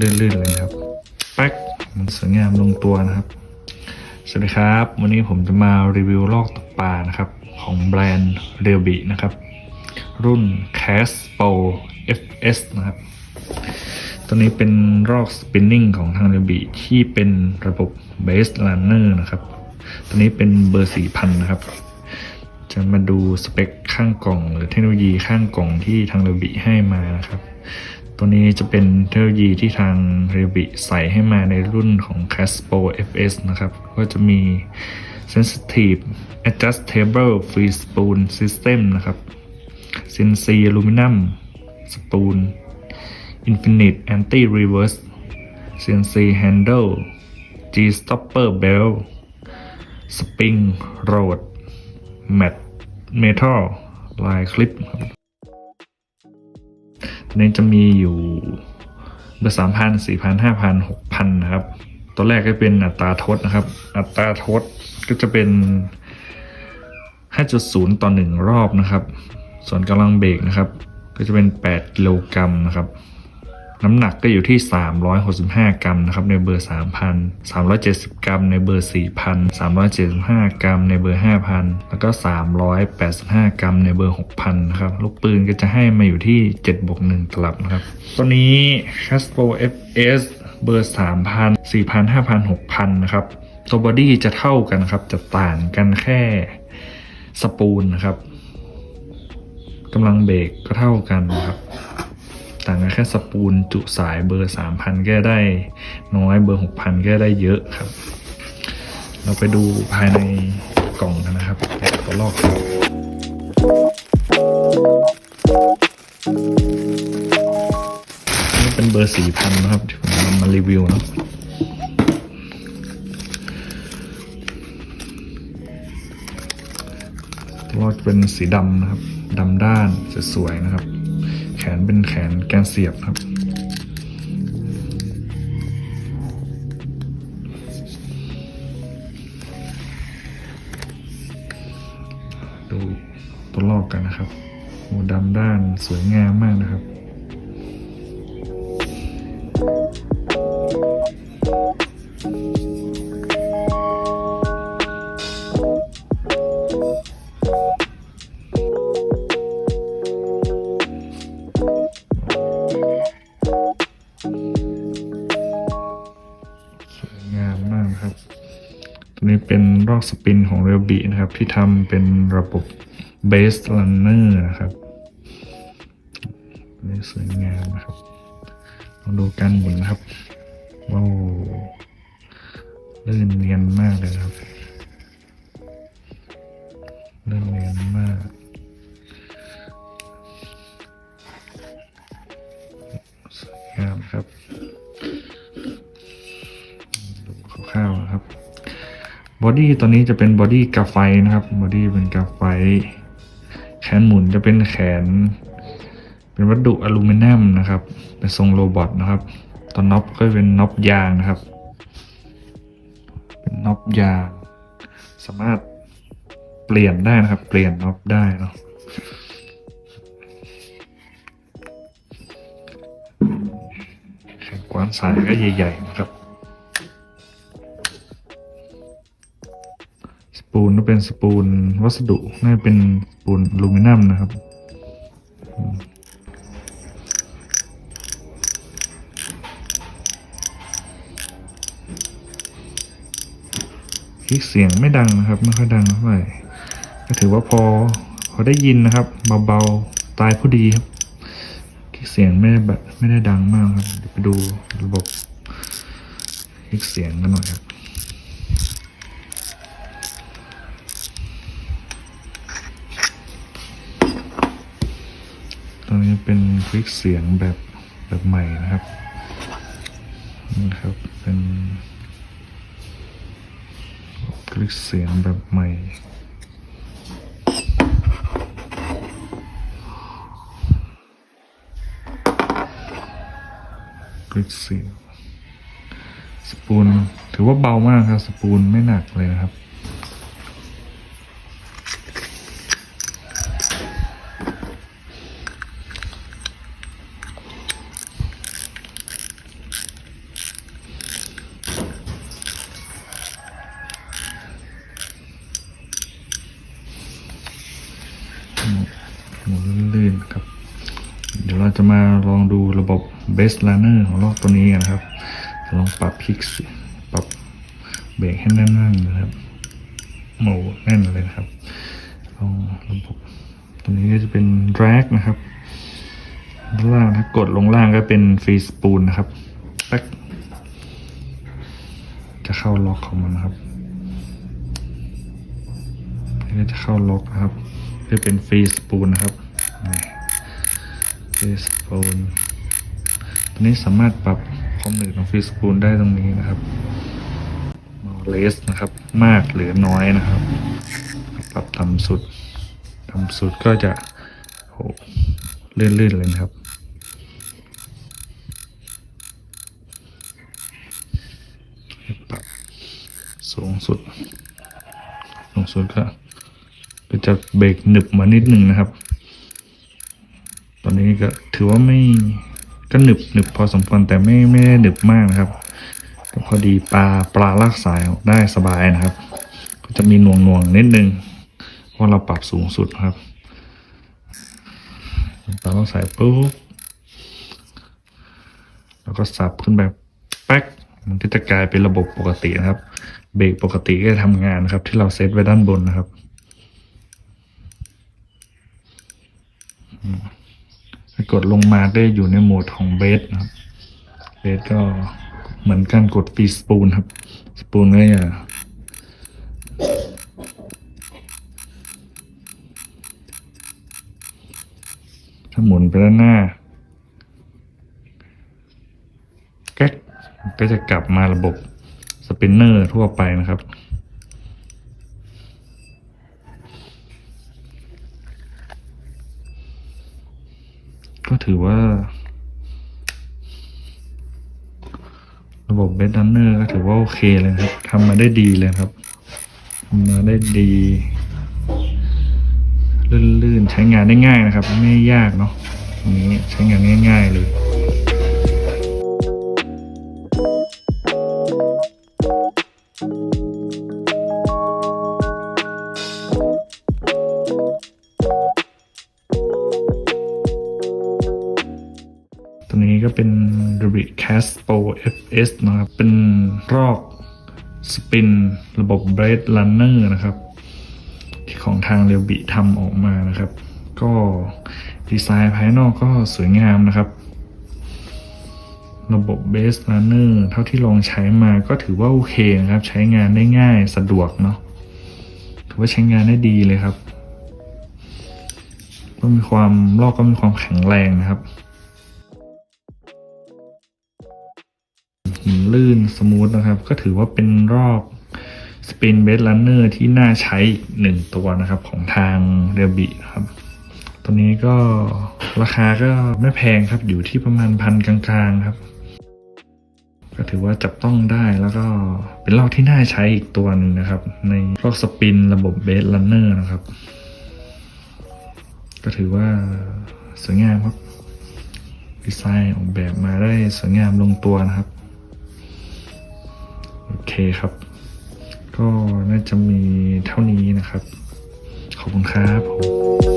ลื่นๆเลยนะครับแป๊กมันสวยงามลงตัวนะครับ สวัสดีครับ วันนี้ผมจะมารีวิวลอกตกปลานะครับ ของแบรนด์เรียบินะครับ รุ่น Cas Pro FS นะครับตัวนี้เป็นรอกสปินนิ่งของทางเรียบิที่เป็นระบบ Base Runner นะครับ ตัวนี้เป็นเบอร์4000นะครับ จะมาดูสเปคข้างกล่อง หรือเทคโนโลยีข้างกล่องที่ทางเรบิให้มานะครับ ตัวนี้จะเป็นเทคโนโลยีที่ทางเรบิใส่ให้มาในรุ่นของ Caspo FS นะครับ ก็จะมี Sensitive Adjustable Free Spoon System นะครับ CNC Aluminum Spoon Infinite Anti Reverse CNC Handle G Stopper Bell Spring Rod แมทเมทัลลายคลิปครับ ตัวนี้จะมีอยู่เบอร์สามพันสี่พันห้าพันหกพันนะครับ ตัวแรกก็เป็นอัตราทดนะครับ อัตราทดก็จะเป็น 5.0 ต่อ 1 รอบนะครับ ส่วนกำลังเบรกนะครับ ก็จะเป็น 8 กิโลกรัมนะครับ น้ำหนักก็อยู่ที่ 365 กรัมนะครับในเบอร์ 3,000 370 กรัม ในเบอร์ 4,000 375 กรัม ในเบอร์ 5,000 แล้วก็ 385 กรัม ในเบอร์ 6,000 นะครับ ลูกปืนก็จะให้มาอยู่ที่ 7บวก1ตลับนะครับ ตัวนี้ Caspo FS เบอร์ 3,000 4,000 5,000 6,000 นะครับตัวบอดี้จะเท่ากันครับ จะต่างกันแค่สปูลนะครับกำลังเบรกก็เท่ากันนะครับ ต่างกันแค่สปูลจุสายเบอร์ 3,000ก็ได้น้อยเบอร์ 6,000ก็ได้เยอะครับ เราไปดูภายในกล่องกันนะครับแกะตัวลอกครับนี่เป็นเบอร์ 4,000 นะครับที่ผมนำมารีวิวเนอะตัวลอกเป็นสีดำนะครับดำด้านสวยๆนะครับ นเป็นแขนแกนเสียบครับ ดูตัวลอกกันนะครับโอ้ดำด้านสวยงามมากนะครับ กสปินของเรลบีนะครับ ที่ทำเป็นระบบ Base Runner นะครับนี่สวยงามนะครับลองดูการหมุนนะครับว้าวลื่นเนียนมากเลยครับลื่นเนียนมาก บอดี้ตัวนี้จะเป็นบอดี้กาไฟนะครับบอดี้เป็นกาไฟ แขนหมุนจะเป็นแขน เป็นวัสดุอลูมิเนียมนะครับ เป็นทรงโรบอทนะครับตัวน็อปก็เป็นน็อปยางนะครับ เป็นน็อปยาง สามารถเปลี่ยนได้นะครับ เปลี่ยนน็อปได้เนาะแขนกว้านสายก็ใหญ่ๆนะครับ ปูนก็เป็นสปูนวัสดุน่าจะเป็นสปูนอลูมิเนียมนะครับคลิกเสียงไม่ดังนะครับ ไม่ค่อยดังเท่าไหร่ก็ถือว่าพอพอได้ยินนะครับเบาๆตายผู้ดีครับคลิกเสียงไม่ได้แบบไม่ได้ดังมากครับเดี๋ยวไปดูระบบคลิกเสียงกันหน่อยครับ นี้เป็นคลิกเสียงแบบแบบใหม่นะครับนี่ครับ เป็นคลิกเสียงแบบใหม่คลิกเสียงสปูนถือว่าเบามากครับ สปูนไม่หนักเลยนะครับ ค เราจะมาลองดูระบบ Best Runner ของลอกตัวนี้นะครับ ลองปรับคลิกปรับเบรกให้แน่นๆนะครับโหแน่นเลยนะครับลองระบบตัวนี้ก็จะเป็น drag นะครับด้านล่างถ้ากดลงล่างก็เป็นฟรีสปูลนะครับป๊กจะเข้าล็อกของมันนะครับนี่ก็จะเข้าล็อกนะครับจะเป็นฟรีสปูลนะครับ ฟรีสปูลตัวนี้สามารถปรับความหนืดของฟรีสปูลได้ตรงนี้นะครับมอเลสนะครับ มากหรือน้อยนะครับ ปรับต่ำสุดต่ำสุดก็จะโหลื่นๆเลยนะครับปรับสูงสุด สูงสุดก็จะเบรกหนึบมานิดนึงนะครับ นนี้ก็ถือว่าไม่ก็หนึบหนึบพอสมควรแต่ไม่ไม่ได้หนึบมากนะครับก็พอดีปลาปลาลากสายออกได้สบายนะครับ ก็จะมีหน่วงหน่วงนิดนึงเพราะเราปรับสูงสุดครับปลาลากสายปุ๊บแล้วก็สับขึ้นแบบแป๊กมันก็จะกลายเป็นระบบปกตินะครับ เบรกปกติก็จะทำงานนะครับ ที่เราเซตไว้ด้านบนนะครับ กดลงมาได้อยู่ในโหมดของเบสนะครับเบสก็เหมือนการกดปีสปูลครับ สปูลก็จะถ้าหมุนไปด้านหน้าแก๊กก็จะกลับมาระบบสปินเนอร์ทั่วไปนะครับ ก็ ถือว่า ระบบเบสดันเนอร์ก็ถือว่าโอเคเลยครับทำมาได้ดีเลยครับทำมาได้ดีลื่นๆใช้งานได้ง่ายนะครับ ไม่ยากเนาะตรงนี้ใช้งานง่าย ๆ เลย S นะครับ เป็นรอกสปินระบบ Blade Runner นะครับที่ของทางเร b บิทำออกมานะครับ ก็ดีไซน์ภายนอกก็สวยงามนะครับ ระบบ Base Runner เท่าที่ลองใช้มาก็ถือว่าโอเคนะครับ ใช้งานได้ง่ายสะดวกเนาะถือว่าใช้งานได้ดีเลยครับ ก็มีความลอกก็มีความแข็งแรงนะครับ หินลื่นสมูทนะครับ ก็ถือว่าเป็นรอบสปินเบส r ันเนอร์ที่น่าใช้หนึ่งตัวนะครับของทางเรบินะครับ ตัวนี้ก็ราคาก็ไม่แพงครับอยู่ที่ประมาณพันกลางๆครับ ก็ถือว่าจับต้องได้แล้วก็เป็นลอกที่น่าใช้อีกตัวหนึ่งนะครับ ในลอกสปินระบบเบส r ันเนอร์นะครับ ก็ถือว่าสวยงามครับดีไซน์ออกแบบมาได้สวยงามลงตัวนะครับ ครับ ก็น่าจะมีเท่านี้นะครับ ขอบคุณครับผม